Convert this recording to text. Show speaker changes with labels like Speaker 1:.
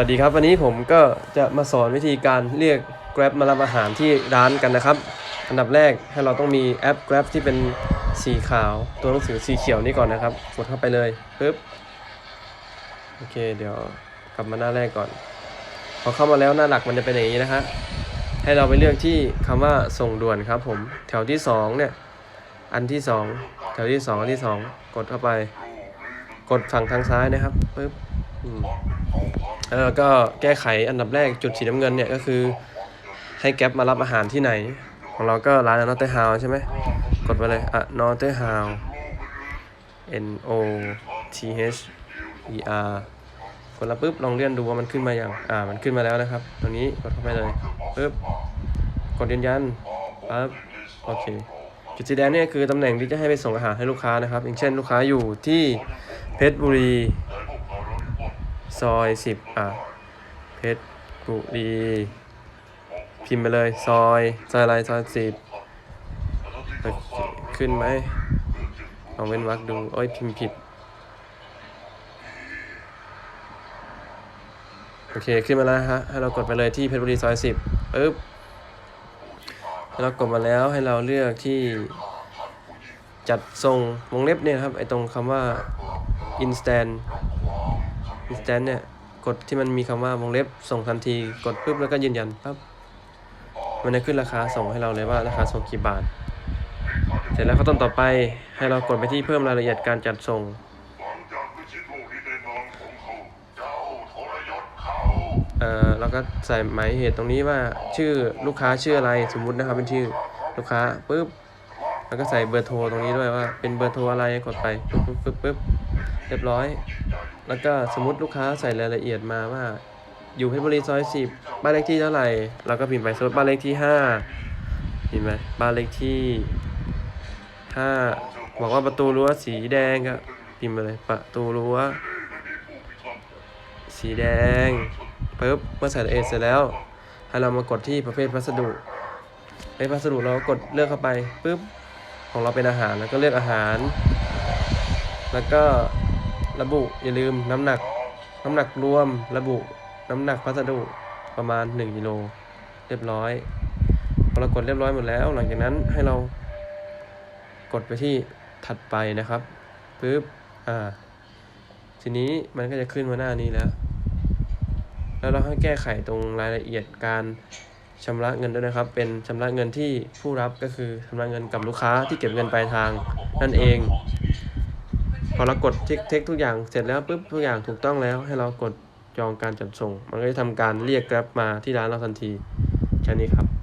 Speaker 1: วัสดีครับวันนี้ผมก็จะมาสอนวิธีการเรียก Grab มารับอาหารที่ร้านกันนะครับ อันดับแรกให้เราต้องมีแอป Grab ที่เป็นสีขาวตัวหนังสือสีเขียวนี่ก่อนนะครับ กดเข้าไปเลยปึ๊บโอเค เดี๋ยวกลับมาหน้าแรกก่อน พอเข้ามาแล้วหน้าหลักมันจะเป็นอย่างนี้นะฮะให้เราไปเลือกที่คำว่าส่งด่วนครับ ผมแถวที่สองเนี่ยอันที่สองแถวที่สองอันที่สองกดเข้าไป กดฝั่งทางซ้ายนะครับปึ๊บ แล้วก็แก้ไขอันดับแรกจุดสีน้ำเงินเนี่ยก็คือ ให้แก๊ปมารับอาหารที่ไหน ของเราก็ร้านนอเตอร์ฮาวใช่ไหมกดไปเลยอะนอเตอร์ฮาว N O T H E R กดแล้วปุ๊บลองเลื่อนดูว่ามันขึ้นมาอย่าง อ่า มันขึ้นมาแล้วนะครับ ตรงนี้กดเข้าไปเลยปุ๊บ กดยืนยันปั๊บ โอเค จุดสีแดงเนี่ยคือตำแหน่งที่จะให้ไปส่งอาหารให้ลูกค้านะครับ อย่างเช่นลูกค้าอยู่ที่เพชรบุรี ซอยสิบอะเพชรบุรีพิมพ์ไปเลย ซอยซอยอะไรซอยสิบโอเคขึ้นไหมลองเว้นวรรคดูโอ้ยพิมพ์ผิด โอเค ขึ้นมาแล้วฮะ ให้เรากดไปเลยที่เพชรบุรีซอยสิบปึ๊บให้เรากดมาแล้วให้เราเลือกที่จัดทรงวงเล็บเนี่ยครับ ไอตรงคำว่า instant instant เนี่ย กดที่มันมีคำว่าวงเล็บส่งทันที กดปุ๊บแล้วก็ยืนยันปั๊บมันจะขึ้นราคาส่งให้เราเลยว่าราคาส่งกี่บาท เสร็จแล้วขั้นตอนต่อไปให้เรากดไปที่เพิ่มรายละเอียดการจัดส่ง เอ่อเราก็ใส่หมายเหตุตรงนี้ว่าชื่อลูกค้าชื่ออะไรสมมุตินะครับเป็นชื่อลูกค้าปุ๊บแล้วก็ใส่เบอร์โทรตรงนี้ด้วยว่าเป็นเบอร์โทรอะไรกดไปปุ๊บปุ๊บปุ๊บปุ๊บเรียบร้อย แล้วก็สมมติลูกค้าใส่รายละเอียดมาว่า อยู่เพชรบุรีซอยสิบบ้านเลขที่เท่าไหร่เราก็พิมพ์ไปสมมติบ้านเลขที่ห้าเห็นไหมบ้านเลขที่ห้าบอกว่าประตูรั้วสีแดงก็พิมพ์ไปเลยประตูรั้วสีแดงปุ๊บเมื่อใส่รายละเอียดเสร็จแล้ว ให้เรามากดที่ประเภทพัสดุในพัสดุเราก็กดเลือกเข้าไปปุ๊บของเราเป็นอาหารแล้วก็เลือกอาหาร แล้วก็ ระบุอย่าลืมน้ำหนัก น้ำหนักรวมระบุน้ำหนักพัสดุประมาณ1กิโลเรียบร้อยพอเรากดเรียบร้อยหมดแล้ว หลังจากนั้นให้เรากดไปที่ถัดไปนะครับปุ๊บอ่าทีนี้มันก็จะขึ้นมาหน้านี้แล้ว แล้วเราให้แก้ไขตรงรายละเอียดการชำระเงินด้วยนะครับ เป็นชำระเงินที่ผู้รับก็คือชำระเงินกับลูกค้าที่เก็บเงินปลายทางนั่นเอง พอเรากดเทคเทคทุกอย่างเสร็จแล้วปุ๊บทุกอย่างถูกต้องแล้วให้เรากดจองการจัดส่ง มันก็จะทำการเรียกแกร็บมาที่ร้านเราทันทีแค่นี้ครับ